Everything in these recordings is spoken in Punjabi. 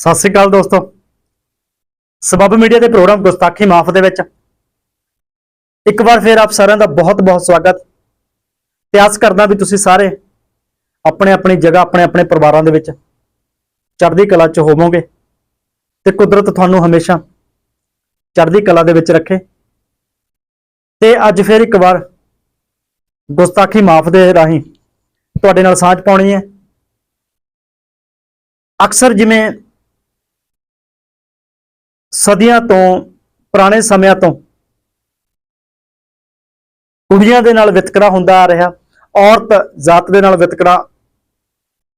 ਸਤਿ ਸ੍ਰੀ ਅਕਾਲ ਦੋਸਤੋ। ਸਬਬ ਮੀਡੀਆ ਦੇ ਪ੍ਰੋਗਰਾਮ ਗੁਸਤਾਖੀ ਮਾਫ ਦੇ ਵਿੱਚ। ਇੱਕ ਵਾਰ ਫੇਰ ਆਪ ਸਾਰਿਆਂ ਦਾ ਬਹੁਤ-ਬਹੁਤ ਸਵਾਗਤ। ਤੇ ਆਸ ਕਰਦਾ ਵੀ ਤੁਸੀਂ ਸਾਰੇ ਆਪਣੇ ਆਪਣੀ ਜਗ੍ਹਾ, ਆਪਣੇ ਆਪਣੇ ਪਰਿਵਾਰਾਂ ਦੇ ਵਿੱਚ ਚੜ੍ਹਦੀ ਕਲਾ 'ਚ ਹੋਵੋਗੇ। ਤੇ ਕੁਦਰਤ ਤੁਹਾਨੂੰ ਹਮੇਸ਼ਾ ਚੜ੍ਹਦੀ ਕਲਾ ਦੇ ਵਿੱਚ ਰੱਖੇ। ਤੇ ਅੱਜ ਫੇਰ ਇੱਕ ਵਾਰ ਗੁਸਤਾਖੀ ਮਾਫ ਦੇ ਰਾਹੀਂ ਤੁਹਾਡੇ ਨਾਲ ਸਾਂਝ ਪਾਉਣੀ ਹੈ। ਅਕਸਰ ਜਿਵੇਂ ਸਦੀਆਂ ਤੋਂ, ਪੁਰਾਣੇ ਸਮਿਆਂ ਤੋਂ ਕੁੜੀਆਂ ਦੇ ਨਾਲ ਵਿਤਕਰਾ ਹੁੰਦਾ ਆ ਰਿਹਾ, ਔਰਤ ਜ਼ਾਤ ਦੇ ਨਾਲ ਵਿਤਕਰਾ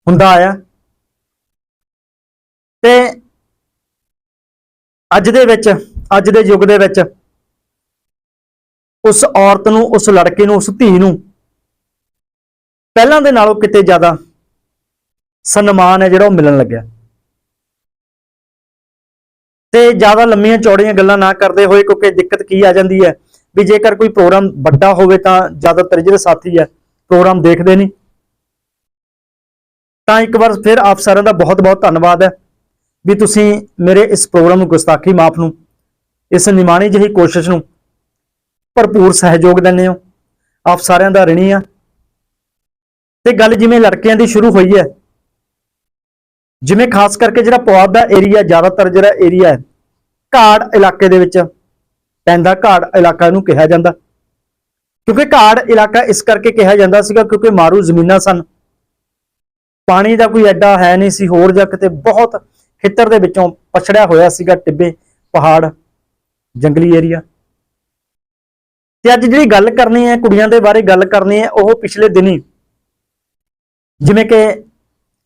ਹੁੰਦਾ ਆਇਆ। ਤੇ ਅੱਜ ਦੇ ਵਿੱਚ, ਅੱਜ ਦੇ ਯੁੱਗ ਦੇ ਵਿੱਚ ਉਸ ਔਰਤ ਨੂੰ, ਉਸ ਲੜਕੇ ਨੂੰ, ਉਸ ਧੀ ਨੂੰ ਪਹਿਲਾਂ ਦੇ ਨਾਲੋਂ ਕਿਤੇ ਜ਼ਿਆਦਾ ਸਨਮਾਨ ਹੈ ਜਿਹੜਾ ਉਹ ਮਿਲਣ ਲੱਗਿਆ। ਤੇ ਜ਼ਿਆਦਾ ਲੰਮੀਆਂ ਚੌੜੀਆਂ ਗੱਲਾਂ ਨਾ ਕਰਦੇ ਹੋਏ, ਕਿਉਂਕਿ ਦਿੱਕਤ ਕੀ ਆ ਜਾਂਦੀ ਹੈ ਵੀ ਜੇਕਰ ਕੋਈ ਪ੍ਰੋਗਰਾਮ ਵੱਡਾ ਹੋਵੇ ਤਾਂ ਜ਼ਿਆਦਾਤਰ ਜਿਹੜੇ ਸਾਥੀ ਹੈ, ਪ੍ਰੋਗਰਾਮ ਦੇਖਦੇ ਨਹੀਂ। ਤਾਂ ਇੱਕ ਵਾਰ ਫਿਰ ਆਪ ਸਾਰਿਆਂ ਦਾ ਬਹੁਤ-ਬਹੁਤ ਧੰਨਵਾਦ ਹੈ ਵੀ ਤੁਸੀਂ ਮੇਰੇ ਇਸ ਪ੍ਰੋਗਰਾਮ ਨੂੰ ਗੁਸਤਾਖੀ ਮਾਫ ਨੂੰ, ਇਸ ਨਿਮਾਣੀ ਜਿਹੀ ਕੋਸ਼ਿਸ਼ ਨੂੰ ਭਰਪੂਰ ਸਹਿਯੋਗ ਦਿੰਦੇ ਹੋ। ਆਪ ਸਾਰਿਆਂ ਦਾ ਰਣੀ ਆ। ਤੇ ਗੱਲ ਜਿਵੇਂ ਲੜਕਿਆਂ ਦੀ ਸ਼ੁਰੂ ਹੋਈ ਹੈ ਜਿਵੇਂ ਖਾਸ ਕਰਕੇ ਜਿਹੜਾ ਪੁਆਧ ਦਾ ਏਰੀਆ ਜ਼ਿਆਦਾਤਰ ਜਿਹੜਾ ਏਰੀਆ ਹੈ, ਘਾੜ ਇਲਾਕੇ ਦੇ ਵਿੱਚ ਪੈਂਦਾ, ਘਾੜ ਇਲਾਕਾ ਨੂੰ ਕਿਹਾ ਜਾਂਦਾ। ਕਿਉਂਕਿ ਘਾੜ ਇਲਾਕਾ ਇਸ ਕਰਕੇ ਕਿਹਾ ਜਾਂਦਾ ਸੀਗਾ ਕਿਉਂਕਿ ਮਾਰੂ ਜ਼ਮੀਨਾਂ ਸਨ। ਪਾਣੀ ਦਾ ਕੋਈ ਐਡਾ ਹੈ ਨਹੀਂ ਸੀ, ਹੋਰ ਜਾਂ ਕਿਤੇ ਬਹੁਤ ਖੇਤਰ ਦੇ ਵਿੱਚੋਂ ਪਛੜਿਆ ਹੋਇਆ ਸੀਗਾ ਟਿੱਬੇ, ਪਹਾੜ, ਜੰਗਲੀ ਏਰੀਆ ਤੇ ਅੱਜ ਜਿਹੜੀ ਗੱਲ ਕਰਨੀ ਹੈ, ਕੁੜੀਆਂ ਦੇ ਬਾਰੇ ਗੱਲ ਕਰਨੀ ਹੈ, ਉਹ ਪਿਛਲੇ ਦਿਨੀ ਜਿਵੇਂ ਕਿ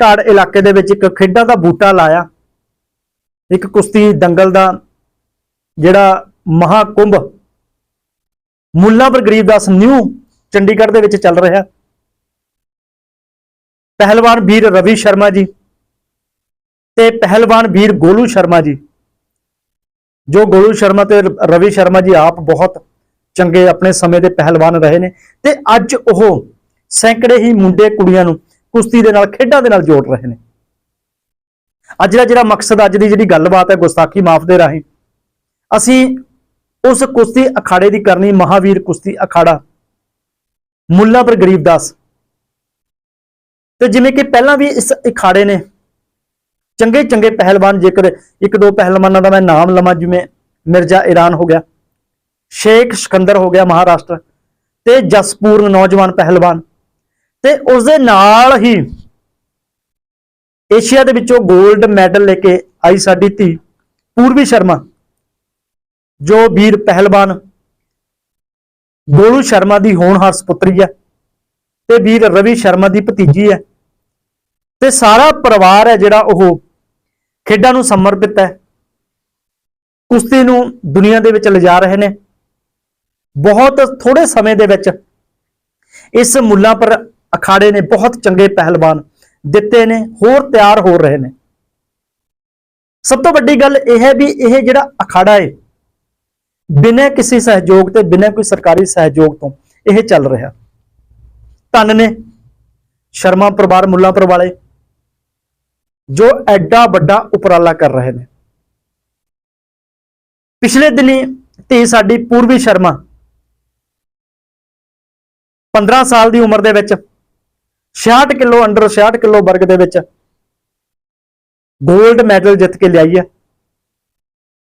ਘਾੜ ਇਲਾਕੇ ਦੇ ਵਿੱਚ ਇੱਕ ਖੇਡਾਂ ਦਾ ਬੂਟਾ ਲਾਇਆ। ਇੱਕ ਕੁਸ਼ਤੀ ਦੰਗਲ ਦਾ ਜਿਹੜਾ ਮਹਾਕੁੰਭ ਮੁੱਲਾਂਪੁਰ ਗਰੀਬਦਾਸ ਨਿਊ ਚੰਡੀਗੜ੍ਹ ਦੇ ਵਿੱਚ ਚੱਲ ਰਿਹਾ। ਪਹਿਲਵਾਨ ਵੀਰ ਰਵੀ ਸ਼ਰਮਾ ਜੀ ਤੇ ਪਹਿਲਵਾਨ ਵੀਰ ਗੋਲੂ ਸ਼ਰਮਾ ਜੀ। ਜੋ ਗੋਲੂ ਸ਼ਰਮਾ ਤੇ ਰਵੀ ਸ਼ਰਮਾ ਜੀ ਆਪ ਬਹੁਤ ਚੰਗੇ ਆਪਣੇ ਸਮੇਂ ਦੇ ਪਹਿਲਵਾਨ ਰਹੇ ਨੇ ਤੇ ਅੱਜ ਉਹ ਸੈਂਕੜੇ ਹੀ ਮੁੰਡੇ ਕੁੜੀਆਂ ਨੂੰ ਕੁਸ਼ਤੀ ਦੇ ਨਾਲ, ਖੇਡਾਂ ਦੇ ਨਾਲ ਜੋੜ ਰਹੇ ਨੇ। ਅੱਜ ਦਾ ਜਿਹੜਾ ਮਕਸਦ, ਅੱਜ ਦੀ ਜਿਹੜੀ ਗੱਲਬਾਤ ਹੈ ਗੁਸਤਾਖੀ ਮਾਫ ਦੇ ਰਾਹੀਂ, ਅਸੀਂ ਉਸ ਕੁਸ਼ਤੀ ਅਖਾੜੇ ਦੀ ਕਰਨੀ, ਮਹਾਵੀਰ ਕੁਸ਼ਤੀ ਅਖਾੜਾ ਮੁੱਲਾਂ ਪਰ ਗਰੀਬ ਦਾਸ। ਤੇ ਜਿਵੇਂ ਕਿ ਪਹਿਲਾਂ ਵੀ ਇਸ ਅਖਾੜੇ ਨੇ ਚੰਗੇ ਚੰਗੇ ਪਹਿਲਵਾਨ, ਜੇਕਰ ਇੱਕ ਦੋ ਪਹਿਲਵਾਨਾਂ ਦਾ ਮੈਂ ਨਾਮ ਲਵਾਂ, ਜਿਵੇਂ ਮਿਰਜ਼ਾ ਈਰਾਨ ਹੋ ਗਿਆ, ਸ਼ੇਖ ਸਿਕੰਦਰ ਹੋ ਗਿਆ ਮਹਾਰਾਸ਼ਟਰ, ਤੇ ਜਸਪੂਰਨ ਨੌਜਵਾਨ ਪਹਿਲਵਾਨ ਤੇ ਉਸ ਦੇ ਨਾਲ ਹੀ ਏਸ਼ੀਆ ਦੇ ਵਿੱਚੋਂ 골ਡ ਮੈਡਲ ਲੈ ਕੇ ਆਈ ਸਾਡੀ ਧੀ ਪੂਰਵੀ ਸ਼ਰਮਾ, ਜੋ ਵੀਰ ਪਹਿਲਵਾਨ ਗੋਲੂ ਸ਼ਰਮਾ ਦੀ ਹੋਣਹਾਰ ਸੁਪੁੱਤਰੀ ਹੈ ਤੇ ਵੀਰ ਰਵੀ ਸ਼ਰਮਾ ਦੀ ਭਤੀਜੀ ਹੈ ਤੇ ਸਾਰਾ ਪਰਿਵਾਰ ਹੈ ਜਿਹੜਾ ਉਹ ਖੇਡਾਂ ਨੂੰ ਸਮਰਪਿਤ ਹੈ। ਕੁਸ਼ਤੀ ਨੂੰ ਦੁਨੀਆ ਦੇ ਵਿੱਚ ਲਿਜਾ ਰਹੇ ਨੇ। ਬਹੁਤ ਥੋੜੇ ਸਮੇਂ ਦੇ ਵਿੱਚ ਇਸ ਮੁੱਲਾਂ ਪਰ ਅਖਾੜੇ ਨੇ ਬਹੁਤ ਚੰਗੇ ਪਹਿਲਵਾਨ ਦਿੱਤੇ ਨੇ, ਹੋਰ ਤਿਆਰ ਹੋ ਰਹੇ ਨੇ। ਸਭ ਤੋਂ ਵੱਡੀ ਗੱਲ ਇਹ ਹੈ ਵੀ ਇਹ ਜਿਹੜਾ ਅਖਾੜਾ ਹੈ, ਬਿਨਾਂ ਕਿਸੇ ਸਹਿਯੋਗ ਤੇ, ਬਿਨਾਂ ਕੋਈ ਸਰਕਾਰੀ ਸਹਿਯੋਗ ਤੋਂ ਇਹ ਚੱਲ ਰਿਹਾ। ਧੰਨ ਨੇ ਸ਼ਰਮਾ ਪਰਿਵਾਰ, ਮੁੱਲਾਂਪੁਰ ਵਾਲੇ, ਜੋ ਐਡਾ ਵੱਡਾ ਉਪਰਾਲਾ ਕਰ ਰਹੇ ਨੇ। ਪਿਛਲੇ ਦਿਨੀ ਧੀ ਸਾਡੀ ਪੂਰਵੀ ਸ਼ਰਮਾ 15 ਸਾਲ ਦੀ ਉਮਰ ਦੇ ਵਿੱਚ 66 ਕਿਲੋ ਅੰਡਰ 66 ਕਿਲੋ ਵਰਗ ਦੇ ਵਿੱਚ 골ਡ ਮੈਡਲ ਜਿੱਤ ਕੇ ਲਿਆਈ ਹੈ।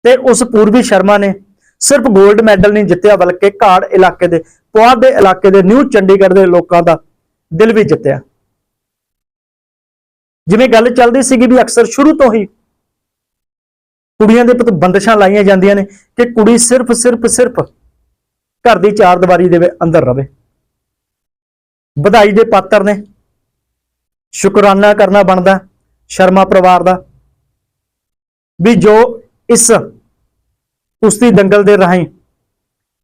ਤੇ ਉਸ ਪੂਰਵੀ ਸ਼ਰਮਾ ਨੇ ਸਿਰਫ 골ਡ ਮੈਡਲ ਨਹੀਂ ਜਿੱਤਿਆ, ਬਲਕਿ ਘਾੜ ਇਲਾਕੇ ਦੇ, ਪੁਆਧ ਦੇ ਇਲਾਕੇ ਦੇ, ਨਿਊ ਚੰਡੀਗੜ੍ਹ ਦੇ ਲੋਕਾਂ ਦਾ ਦਿਲ ਵੀ ਜਿੱਤਿਆ। ਜਿਵੇਂ ਗੱਲ ਚੱਲਦੀ ਸੀਗੀ ਵੀ ਅਕਸਰ ਸ਼ੁਰੂ ਤੋਂ ਹੀ ਕੁੜੀਆਂ ਦੇ ਪੁੱਤ ਬੰਦਸ਼ਾਂ ਲਾਈਆਂ ਜਾਂਦੀਆਂ ਨੇ ਕਿ ਕੁੜੀ ਸਿਰਫ ਸਿਰਫ ਸਿਰਫ ਘਰ ਦੀ ਚਾਰ ਦੀਵਾਰੀ ਦੇ ਅੰਦਰ ਰਵੇ। ਵਧਾਈ ਦੇ ਪਾਤਰ ਨੇ। ਸ਼ੁਕਰਾਨਾ ਕਰਨਾ ਬਣਦਾ, ਸ਼ਰਮਾ ਪਰਿਵਾਰ ਦਾ। ਵੀ ਜੋ ਇਸ ਕੁਸ਼ਤੀ ਦੰਗਲ ਦੇ ਰਾਹੀਂ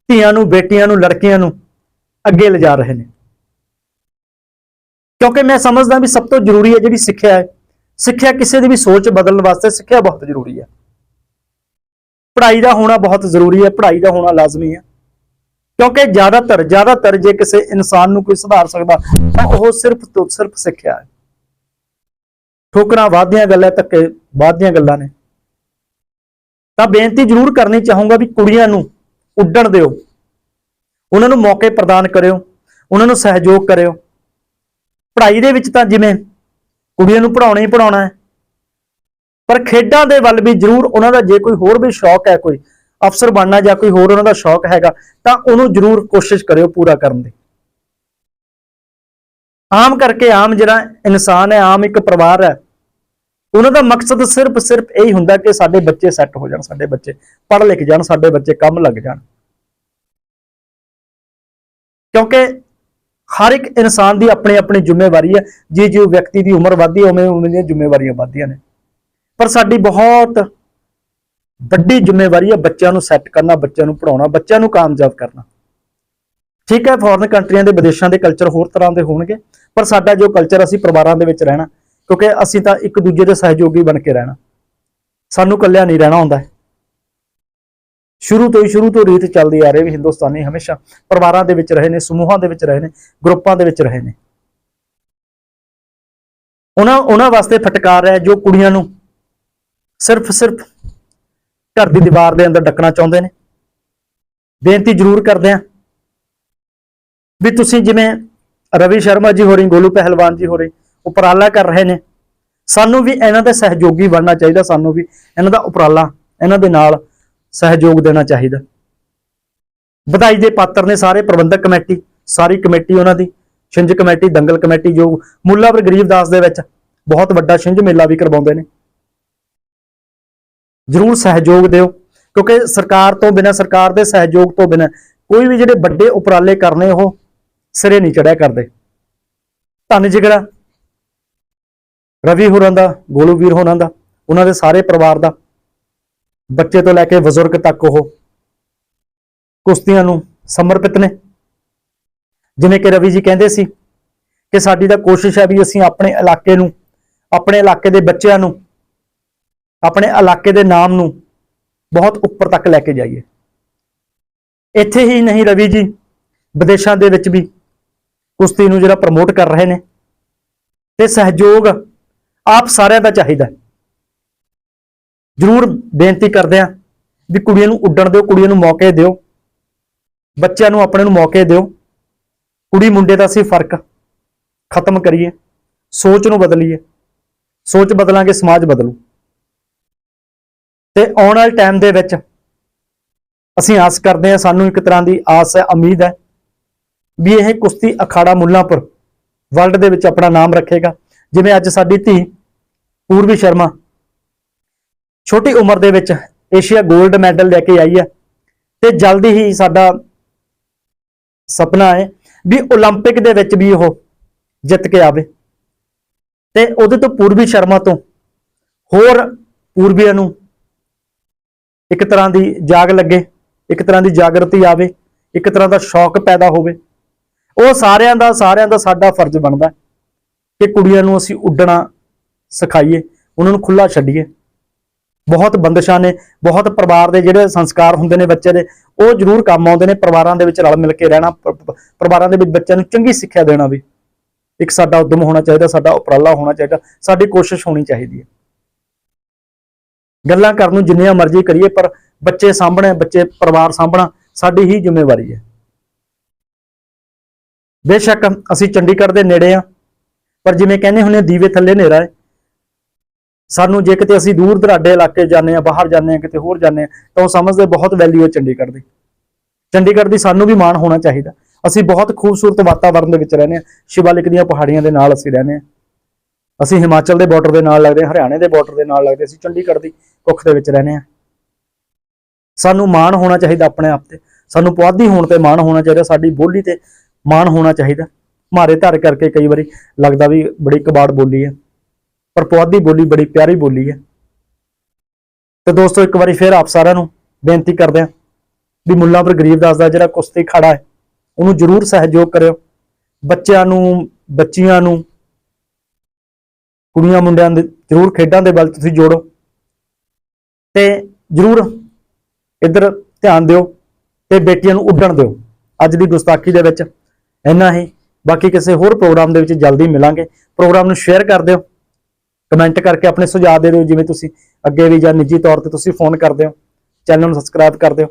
ਧੀਆਂ ਨੂੰ, ਬੇਟੀਆਂ ਨੂੰ, ਲੜਕੀਆਂ ਨੂੰ ਅੱਗੇ ਲਿਜਾ ਰਹੇ ਨੇ। ਕਿਉਂਕਿ ਮੈਂ ਸਮਝਦਾ ਵੀ ਸਭ ਤੋਂ ਜ਼ਰੂਰੀ ਹੈ ਜਿਹੜੀ ਸਿੱਖਿਆ ਹੈ, ਸਿੱਖਿਆ ਕਿਸੇ ਦੀ ਵੀ ਸੋਚ ਬਦਲਣ ਵਾਸਤੇ ਸਿੱਖਿਆ ਬਹੁਤ ਜ਼ਰੂਰੀ ਹੈ। ਪੜ੍ਹਾਈ ਦਾ ਹੋਣਾ ਬਹੁਤ ਜ਼ਰੂਰੀ ਹੈ, ਪੜ੍ਹਾਈ ਦਾ ਹੋਣਾ ਲਾਜ਼ਮੀ ਹੈ। ਕਿਉਂਕਿ ਜ਼ਿਆਦਾਤਰ ਜ਼ਿਆਦਾਤਰ ਜੇ ਕਿਸੇ ਇਨਸਾਨ ਨੂੰ ਕੋਈ ਸੁਧਾਰ ਸਕਦਾ, ਤਾਂ ਉਹ ਸਿਰਫ ਤੋਂ ਸਿਰਫ ਸਿੱਖਿਆ ਹੈ। ਠੋਕਰਾਂ, ਵਾਧੀਆਂ ਗੱਲਾਂ, ਧੱਕੇ, ਵਾਧੀਆਂ ਗੱਲਾਂ ਨੇ। ਤਾਂ ਬੇਨਤੀ ਜ਼ਰੂਰ ਕਰਨੀ ਚਾਹੂੰਗਾ ਵੀ ਕੁੜੀਆਂ ਨੂੰ ਉੱਡਣ ਦਿਓ। ਉਹਨਾਂ ਨੂੰ ਮੌਕੇ ਪ੍ਰਦਾਨ ਕਰਿਓ, ਉਹਨਾਂ ਨੂੰ ਸਹਿਯੋਗ ਕਰਿਓ। ਪੜ੍ਹਾਈ ਦੇ ਵਿੱਚ ਤਾਂ ਜਿਵੇਂ ਕੁੜੀਆਂ ਨੂੰ ਪੜਾਉਣਾ ਹੀ ਪੜਾਉਣਾ ਹੈ। ਪਰ ਖੇਡਾਂ ਦੇ ਵੱਲ ਵੀ ਜ਼ਰੂਰ ਉਹਨਾਂ ਦਾ ਜੇ ਕੋਈ ਹੋਰ ਵੀ ਸ਼ੌਕ ਹੈ ਕੋਈ ਅਫਸਰ ਬਣਨਾ ਜਾਂ ਕੋਈ ਹੋਰ ਉਹਨਾਂ ਦਾ ਸ਼ੌਕ ਹੈਗਾ, ਤਾਂ ਉਹਨੂੰ ਜ਼ਰੂਰ ਕੋਸ਼ਿਸ਼ ਕਰਿਓ ਪੂਰਾ ਕਰਨ ਦੀ। ਆਮ ਕਰਕੇ ਆਮ ਜਿਹੜਾ ਇਨਸਾਨ ਹੈ, ਆਮ ਇੱਕ ਪਰਿਵਾਰ ਹੈ, ਉਹਨਾਂ ਦਾ ਮਕਸਦ ਸਿਰਫ ਸਿਰਫ ਇਹੀ ਹੁੰਦਾ ਕਿ ਸਾਡੇ ਬੱਚੇ ਸੈੱਟ ਹੋ ਜਾਣ, ਸਾਡੇ ਬੱਚੇ ਪੜ੍ਹ ਲਿਖ ਜਾਣ, ਸਾਡੇ ਬੱਚੇ ਕੰਮ ਲੱਗ ਜਾਣ। ਕਿਉਂਕਿ ਹਰ ਇੱਕ ਇਨਸਾਨ ਦੀ ਆਪਣੀ ਆਪਣੀ ਜ਼ਿੰਮੇਵਾਰੀ ਹੈ ਜੇ ਜੇ ਵਿਅਕਤੀ ਦੀ ਉਮਰ ਵਧਦੀ ਹੈ ਉਵੇਂ ਉਵੇਂ ਦੀਆਂ ਜ਼ਿੰਮੇਵਾਰੀਆਂ ਵਧਦੀਆਂ ਨੇ। ਪਰ ਸਾਡੀ ਬਹੁਤ ਵੱਡੀ ਜ਼ਿੰਮੇਵਾਰੀ ਹੈ ਬੱਚਿਆਂ ਨੂੰ ਸੈੱਟ ਕਰਨਾ, ਬੱਚਿਆਂ ਨੂੰ ਪੜਾਉਣਾ ਬੱਚਿਆਂ ਨੂੰ ਕਾਮਯਾਬ ਕਰਨਾ। ਠੀਕ ਹੈ ਫੋਰਨ ਕੰਟਰੀਆਂ ਦੇ, ਵਿਦੇਸ਼ਾਂ ਦੇ ਕਲਚਰ ਹੋਰ ਤਰ੍ਹਾਂ ਦੇ ਹੋਣਗੇ, ਪਰ ਸਾਡਾ ਜੋ ਕਲਚਰ ਅਸੀਂ ਪਰਿਵਾਰਾਂ ਦੇ ਵਿੱਚ ਰਹਿਣਾ, ਕਿਉਂਕਿ ਅਸੀਂ ਤਾਂ ਇੱਕ ਦੂਜੇ ਦੇ ਸਹਿਯੋਗੀ ਬਣ ਕੇ ਰਹਿਣਾ। ਸਾਨੂੰ ਇਕੱਲਿਆਂ ਨਹੀਂ ਰਹਿਣਾ ਹੁੰਦਾ। ਸ਼ੁਰੂ ਤੋਂ ਹੀ, ਸ਼ੁਰੂ ਤੋਂ ਰੀਤ ਚੱਲਦੀ ਆ ਰਹੀ ਵੀ ਹਿੰਦੁਸਤਾਨੀ ਹਮੇਸ਼ਾ। ਪਰਿਵਾਰਾਂ ਦੇ ਵਿੱਚ ਰਹੇ ਨੇ, ਸਮੂਹਾਂ ਦੇ ਵਿੱਚ ਰਹੇ ਨੇ, ਗਰੁੱਪਾਂ ਦੇ ਵਿੱਚ ਰਹੇ ਨੇ। ਉਹਨਾਂ ਉਹਨਾਂ ਵਾਸਤੇ ਫਟਕਾਰ ਹੈ ਜੋ ਕੁੜੀਆਂ ਨੂੰ ਸਿਰਫ ਸਿਰਫ ਘਰ ਦੀ ਦੀਵਾਰ ਦੇ ਅੰਦਰ ਡੱਕਣਾ ਚਾਹੁੰਦੇ ਨੇ। ਬੇਨਤੀ ਜ਼ਰੂਰ ਕਰਦੇ ਆ ਵੀ ਤੁਸੀਂ ਜਿਵੇਂ ਰਵੀ ਸ਼ਰਮਾ ਜੀ ਹੋਰੀ, ਗੋਲੂ ਪਹਿਲਵਾਨ ਜੀ ਹੋਰੀ ਉਪਰਾਲਾ ਕਰ ਰਹੇ ਨੇ, ਸਾਨੂੰ ਵੀ ਇਹਨਾਂ ਦਾ ਸਹਿਯੋਗੀ ਬਣਨਾ ਚਾਹੀਦਾ, ਸਾਨੂੰ ਵੀ ਇਹਨਾਂ ਦਾ ਉਪਰਾਲਾ ਇਹਨਾਂ ਦੇ ਨਾਲ ਸਹਿਯੋਗ ਦੇਣਾ ਚਾਹੀਦਾ। ਵਧਾਈ ਦੇ ਪਾਤਰ ਨੇ ਸਾਰੇ, ਪ੍ਰਬੰਧਕ ਕਮੇਟੀ, ਸਾਰੀ ਕਮੇਟੀ ਉਹਨਾਂ ਦੀ, ਛਿੰਝ ਕਮੇਟੀ, ਦੰਗਲ ਕਮੇਟੀ ਜੋ ਮੁੱਲਾਪੁਰ ਗਰੀਬਦਾਸ ਦੇ ਵਿੱਚ ਬਹੁਤ ਵੱਡਾ ਛਿੰਝ ਮੇਲਾ ਵੀ ਕਰਵਾਉਂਦੇ ਨੇ। ਜ਼ਰੂਰ ਸਹਿਯੋਗ ਦਿਓ, ਕਿਉਂਕਿ ਸਰਕਾਰ ਤੋਂ ਬਿਨਾਂ, ਸਰਕਾਰ ਦੇ ਸਹਿਯੋਗ ਤੋਂ ਬਿਨਾਂ ਕੋਈ ਵੀ ਜਿਹੜੇ ਵੱਡੇ ਉਪਰਾਲੇ ਕਰਨੇ, ਉਹ ਸਿਰੇ ਨਹੀਂ ਚੜਿਆ ਕਰਦੇ। ਧੰਨ ਜਿਗਰਾ। ਰਵੀ ਹੋਰਾਂ ਦਾ ਗੋਲੂ ਵੀਰ ਹੋਰਾਂ ਦਾ, ਉਹਨਾਂ ਦੇ ਸਾਰੇ ਪਰਿਵਾਰ ਦਾ, ਬੱਚੇ ਤੋਂ ਲੈ ਕੇ ਬਜ਼ੁਰਗ ਤੱਕ ਉਹ ਕੁਸ਼ਤੀਆਂ ਨੂੰ ਸਮਰਪਿਤ ਨੇ। ਜਿਵੇਂ ਕਿ ਰਵੀ ਜੀ ਕਹਿੰਦੇ ਸੀ ਕਿ ਸਾਡੀ ਤਾਂ ਕੋਸ਼ਿਸ਼ ਹੈ ਵੀ ਅਸੀਂ ਆਪਣੇ ਇਲਾਕੇ ਨੂੰ, ਆਪਣੇ ਇਲਾਕੇ ਦੇ ਬੱਚਿਆਂ ਨੂੰ ਆਪਣੇ ਇਲਾਕੇ ਦੇ ਨਾਮ ਨੂੰ ਬਹੁਤ ਉੱਪਰ ਤੱਕ ਲੈ ਕੇ ਜਾਈਏ। ਇੱਥੇ ਹੀ ਨਹੀਂ ਰਵੀ ਜੀ, ਵਿਦੇਸ਼ਾਂ ਦੇ ਵਿੱਚ ਵੀ ਕੁਸ਼ਤੀ ਨੂੰ ਜਿਹੜਾ ਪ੍ਰਮੋਟ ਕਰ ਰਹੇ ਨੇ ਤੇ ਸਹਿਯੋਗ ਆਪ ਸਾਰਿਆਂ ਦਾ ਚਾਹੀਦਾ ਜ਼ਰੂਰ ਬੇਨਤੀ ਕਰਦੇ ਆ ਵੀ ਕੁੜੀਆਂ ਨੂੰ ਉੱਡਣ ਦਿਓ, ਕੁੜੀਆਂ ਨੂੰ ਮੌਕੇ ਦਿਓ, ਬੱਚਿਆਂ ਨੂੰ ਆਪਣੇ ਨੂੰ ਮੌਕੇ ਦਿਓ। ਕੁੜੀ ਮੁੰਡੇ ਦਾ ਅਸੀਂ ਫ਼ਰਕ ਖਤਮ ਕਰੀਏ, ਸੋਚ ਨੂੰ ਬਦਲੀਏ, ਸੋਚ ਬਦਲਾਂਗੇ, ਸਮਾਜ ਬਦਲੂ। ਤੇ ਆਉਣ ਵਾਲੇ ਟਾਈਮ ਦੇ ਵਿੱਚ ਅਸੀਂ ਆਸ ਕਰਦੇ ਹਾਂ, ਸਾਨੂੰ ਇੱਕ ਤਰ੍ਹਾਂ ਦੀ ਆਸ ਹੈ, ਉਮੀਦ ਹੈ ਵੀ ਇਹ ਕੁਸ਼ਤੀ ਅਖਾੜਾ ਮੁੱਲਾਂਪੁਰ ਵਰਲਡ ਦੇ ਵਿੱਚ ਆਪਣਾ ਨਾਮ ਰੱਖੇਗਾ। ਜਿਵੇਂ ਅੱਜ ਸਾਡੀ ਧੀ ਪੂਰਵੀ ਸ਼ਰਮਾ ਛੋਟੀ ਉਮਰ ਦੇ ਵਿੱਚ ਏਸ਼ੀਆ 골ਡ ਮੈਡਲ ਲੈ ਕੇ ਆਈ ਹੈ ਤੇ ਜਲਦੀ ਹੀ ਸਾਡਾ ਸਪਨਾ ਹੈ ਵੀ 올림픽 ਦੇ ਵਿੱਚ ਵੀ ਉਹ ਜਿੱਤ ਕੇ ਆਵੇ। ਤੇ ਉਹਦੇ ਤੋਂ ਪੂਰਵੀ ਸ਼ਰਮਾ ਤੋਂ ਹੋਰ ਪੂਰਬੀਆਂ ਨੂੰ ਇੱਕ ਤਰ੍ਹਾਂ ਦੀ ਜਾਗ ਲੱਗੇ, ਇੱਕ ਤਰ੍ਹਾਂ ਦੀ ਜਾਗਰਤੀ ਆਵੇ, ਇੱਕ ਤਰ੍ਹਾਂ ਦਾ ਸ਼ੌਕ ਪੈਦਾ ਹੋਵੇ। ਉਹ ਸਾਰਿਆਂ ਦਾ ਸਾਰਿਆਂ ਦਾ ਸਾਡਾ ਫਰਜ਼ ਬਣਦਾ ਕਿ ਕੁੜੀਆਂ ਨੂੰ ਅਸੀਂ ਉੱਡਣਾ ਸਿਖਾਈਏ, ਉਹਨਾਂ ਨੂੰ ਖੁੱਲਾ ਛੱਡੀਏ। ਬਹੁਤ ਬੰਦਸ਼ਾਂ ਨੇ, ਬਹੁਤ ਪਰਿਵਾਰ ਦੇ ਜਿਹੜੇ ਸੰਸਕਾਰ ਹੁੰਦੇ ਨੇ ਬੱਚੇ ਦੇ, ਉਹ ਜ਼ਰੂਰ ਕੰਮ ਆਉਂਦੇ ਨੇ ਪਰਿਵਾਰਾਂ ਦੇ ਵਿੱਚ ਰਲ ਮਿਲ ਕੇ ਰਹਿਣਾ ਪਰਿਵਾਰਾਂ ਦੇ ਵਿੱਚ ਬੱਚਿਆਂ ਨੂੰ ਚੰਗੀ ਸਿੱਖਿਆ ਦੇਣਾ ਵੀ। ਇੱਕ ਸਾਡਾ ਉਦਮ ਹੋਣਾ ਚਾਹੀਦਾ, ਸਾਡਾ ਉਪਰਾਲਾ ਹੋਣਾ ਚਾਹੀਦਾ, ਸਾਡੀ ਕੋਸ਼ਿਸ਼ ਹੋਣੀ ਚਾਹੀਦੀ ਹੈ। ਗੱਲਾਂ ਕਰਨ ਨੂੰ ਜਿੰਨੀਆਂ ਮਰਜ਼ੀ ਕਰੀਏ ਪਰ ਬੱਚੇ ਸਾਂਭਣੇ ਬੱਚੇ ਪਰਿਵਾਰ ਸਾਂਭਣਾ ਸਾਡੀ ਹੀ ਜ਼ਿੰਮੇਵਾਰੀ ਹੈ। ਬੇਸ਼ੱਕ ਅਸੀਂ ਚੰਡੀਗੜ੍ਹ ਦੇ ਨੇੜੇ ਆ ਪਰ ਜਿਵੇਂ ਕਹਿੰਦੇ ਹੁੰਦੇ ਆ, ਦੀਵੇ ਥੱਲੇ ਹਨੇਰਾ ਹੈ। ਸਾਨੂੰ ਜੇ ਕਿਤੇ ਅਸੀਂ ਦੂਰ ਦਰਾਡੇ ਇਲਾਕੇ ਜਾਂਦੇ ਆ ਬਾਹਰ ਜਾਂਦੇ ਆ ਕਿਤੇ ਹੋਰ ਜਾਂਦੇ ਆ ਤਾਂ ਉਹ ਸਮਝਦੇ ਬਹੁਤ ਵੈਲਿਊ ਹੈ ਚੰਡੀਗੜ੍ਹ ਦੀ। ਚੰਡੀਗੜ੍ਹ ਦੀ ਸਾਨੂੰ ਵੀ ਮਾਣ ਹੋਣਾ ਚਾਹੀਦਾ। ਅਸੀਂ ਬਹੁਤ ਖੂਬਸੂਰਤ ਵਾਤਾਵਰਣ ਦੇ ਵਿੱਚ ਰਹਿੰਦੇ ਆ ਸ਼ਿਵਾਲਿਕ ਦੀਆਂ ਪਹਾੜੀਆਂ ਦੇ ਨਾਲ ਅਸੀਂ ਰਹਿੰਦੇ ਆ ਅਸੀਂ ਹਿਮਾਚਲ ਦੇ ਬਾਰਡਰ ਦੇ ਨਾਲ ਲੱਗਦੇ ਹਾਂ ਹਰਿਆਣੇ ਦੇ ਬਾਰਡਰ ਦੇ ਨਾਲ ਲੱਗਦੇ ਅਸੀਂ ਚੰਡੀਗੜ੍ਹ ਦੀ ਕੁੱਖ ਦੇ ਵਿੱਚ ਰਹਿੰਦੇ ਆ। ਸਾਨੂੰ ਮਾਣ ਹੋਣਾ ਚਾਹੀਦਾ ਆਪਣੇ ਆਪ ਤੇ। ਸਾਨੂੰ ਪੁਆਧੀ ਹੋਣ ਤੇ ਮਾਣ ਹੋਣਾ ਚਾਹੀਦਾ। ਸਾਡੀ ਬੋਲੀ ਤੇ ਮਾਣ ਹੋਣਾ ਚਾਹੀਦਾ। ਮਾਰੇ ਧਰ ਕਰਕੇ ਕਈ ਵਾਰੀ ਲੱਗਦਾ ਵੀ ਬੜੀ ਕਬਾੜ ਬੋਲੀ ਹੈ ਪਰ ਪੁਆਧੀ ਬੋਲੀ, ਬੜੀ ਪਿਆਰੀ ਬੋਲੀ ਹੈ ਤੇ ਦੋਸਤੋ, ਇੱਕ ਵਾਰੀ ਫਿਰ ਆਪ ਸਾਰਿਆਂ ਨੂੰ ਬੇਨਤੀ ਕਰਦੇ ਹਾਂ ਵੀ ਮੁੱਲਾਂਪੁਰ ਗਰੀਬਦਾਸ ਦਾ ਜਿਹੜਾ ਕੁਸ਼ਤੀ ਖੜਾ ਹੈ, ਉਹਨੂੰ ਜ਼ਰੂਰ ਸਹਿਯੋਗ ਕਰਿਓ। ਬੱਚਿਆਂ ਨੂੰ, ਬੱਚੀਆਂ ਨੂੰ, ਕੁੜੀਆਂ ਮੁੰਡਿਆਂ ਦੇ, ਜ਼ਰੂਰ ਖੇਡਾਂ ਦੇ ਵੱਲ ਤੁਸੀਂ ਜੋੜੋ। ਤੇ ਜ਼ਰੂਰ ਇੱਧਰ ਧਿਆਨ ਦਿਓ ਤੇ ਬੇਟੀਆਂ ਨੂੰ ਉੱਡਣ ਦਿਓ। ਅੱਜ ਦੀ ਗੁਸਤਾਖੀ ਦੇ ਵਿੱਚ ਇੰਨਾ ਹੀ। ਬਾਕੀ ਕਿਸੇ ਹੋਰ ਪ੍ਰੋਗਰਾਮ ਦੇ ਵਿੱਚ ਜਲਦੀ ਮਿਲਾਂਗੇ। ਪ੍ਰੋਗਰਾਮ ਨੂੰ ਸ਼ੇਅਰ ਕਰ ਦਿਓ। ਕਮੈਂਟ ਕਰਕੇ ਆਪਣੇ ਸੁਝਾਅ ਦੇ ਦਿਓ, ਜਿਵੇਂ ਤੁਸੀਂ ਅੱਗੇ ਵੀ ਜਾਂ ਨਿੱਜੀ ਤੌਰ ਤੇ ਤੁਸੀਂ ਫੋਨ ਕਰਦੇ ਹੋ। ਚੈਨਲ ਨੂੰ ਸਬਸਕ੍ਰਾਈਬ ਕਰ ਦਿਓ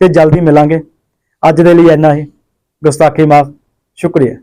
ਤੇ ਜਲਦੀ ਮਿਲਾਂਗੇ। ਅੱਜ ਦੇ ਲਈ ਇੰਨਾ ਹੀ। ਗੁਸਤਾਖੀ ਮਾਫ। ਸ਼ੁਕਰੀਆ।